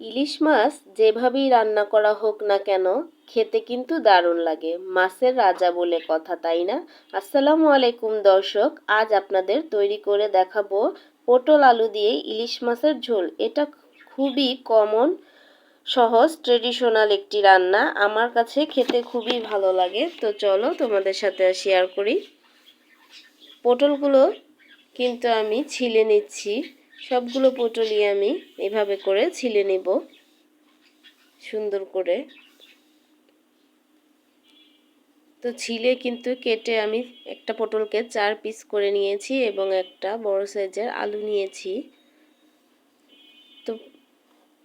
ইলিশ মাছ যেভাবেই রান্না করা হোক না কেন, খেতে কিন্তু দারুণ লাগে। মাছের রাজা বলে কথা, তাই না? আসসালামু আলাইকুম দর্শক, আজ আপনাদের তৈরি করে দেখাবো পটল আলু দিয়ে ইলিশ মাছের ঝোল। এটা খুবই কমন সহজ ট্রেডিশনাল একটি রান্না। আমার কাছে খেতে খুবই ভালো লাগে। তো চলো তোমাদের সাথে শেয়ার করি। পটলগুলো কিন্তু আমি ছিলে নিচ্ছি। সবগুলো পটলই আমি এভাবে করে ছিলে নেব। সুন্দর করে। তো ছিলে কিন্তু কেটে আমি একটা পটলকে চার পিস করে নিয়েছি এবং একটা বড় সাইজের আলু নিয়েছি। তো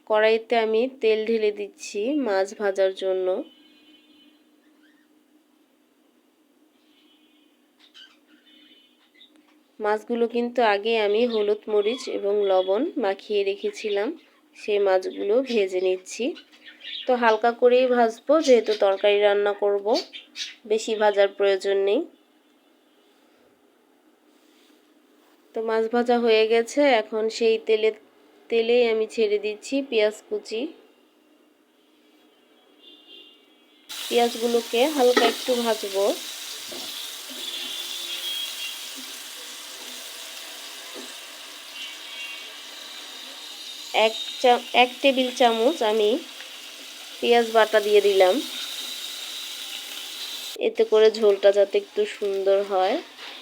কড়াইতে আমি তেল ঢেলে দিচ্ছি মাছ ভাজার জন্য। মাছগুলো কিন্তু আগে আমি হলুদ মরিচ এবং লবণ মাখিয়ে রেখেছিলাম। সেই মাছগুলো ভেজে নিচ্ছি। তো হালকা করেই ভাজবো, যেহেতু তরকারি রান্না করব। বেশি ভাজার প্রয়োজন নেই। তো মাছ ভাজা হয়ে গেছে। এখন সেই তেলে তেলেই আমি ছেড়ে দিচ্ছি পেঁয়াজ কুচি। পেঁয়াজগুলোকে হালকা একটু ভাজবো। এক চা, এক টেবিল চামচ আমি পেঁয়াজ বাটা দিয়ে দিলাম। এতে করে ঝোলটা যাতে একটু সুন্দর হয়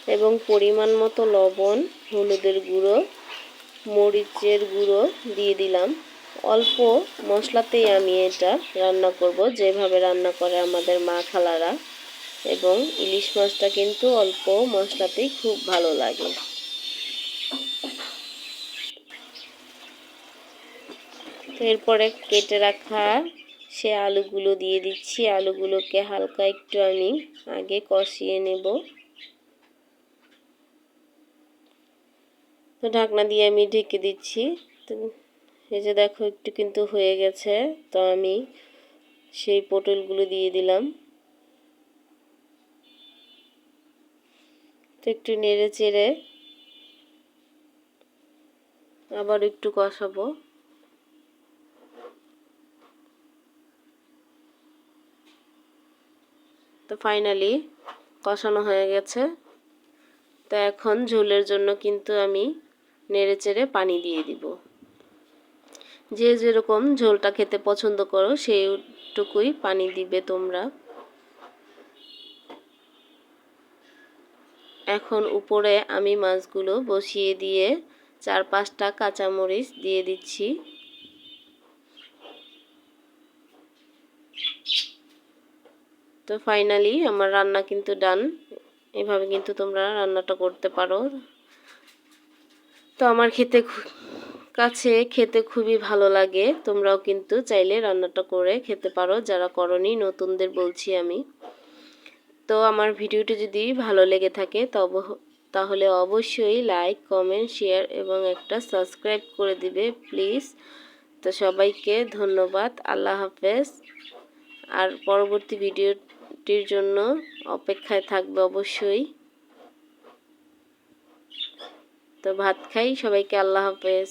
এবং পরিমাণ মতো লবণ, হলুদের গুঁড়ো, মরিচের গুঁড়ো দিয়ে দিলাম। অল্প মশলাতেই আমি এটা রান্না করব, যেভাবে রান্না করে আমাদের মা খালারা। এবং ইলিশ মাছটা কিন্তু অল্প মশলাতেই খুব ভালো লাগে। এরপরে কেটে রাখা সে আলুগুলো দিয়ে দিচ্ছি। আলুগুলোকে হালকা একটু আমি আগে কষিয়ে নেব। তো ঢাকনা দিয়ে আমি ঢেকে দিচ্ছি। তো এই যে দেখো, একটু কিন্তু হয়ে গেছে। তো আমি সেই পটলগুলো দিয়ে দিলাম। তো একটু নেড়ে চেড়ে আবার একটু কষাবো। তো ফাইনালি কষানো হয়ে গেছে। তো এখন ঝোলের জন্য কিন্তু আমি নেড়ে চেড়ে পানি দিয়ে দিব। যে যেরকম ঝোলটা খেতে পছন্দ করো, সেইটুকুই পানি দিবে তোমরা। এখন উপরে আমি মাছগুলো বসিয়ে দিয়ে চার পাঁচটা কাঁচামরিচ দিয়ে দিচ্ছি। তো ফাইনালি আমার রান্না কিন্তু ডান এভাবে কিন্তু তোমরা রান্নাটা করতে পারো। তো আমার খেতে কাছে খেতে খুবই ভালো লাগে। তোমরাও কিন্তু চাইলে রান্নাটা করে খেতে পারো, যারা করনি নতুনদের বলছি আমি। তো আমার ভিডিওটি যদি ভালো লেগে থাকে তবে, তাহলে অবশ্যই লাইক কমেন্ট শেয়ার এবং একটা সাবস্ক্রাইব করে দিবে প্লিজ তো সবাইকে ধন্যবাদ, আল্লাহ হাফেজ। আর পরবর্তী ভিডিওটির জন্য অপেক্ষায় থাকবে অবশ্যই। তো ভাত খাই সবাইকে আল্লাহ হাফেজ।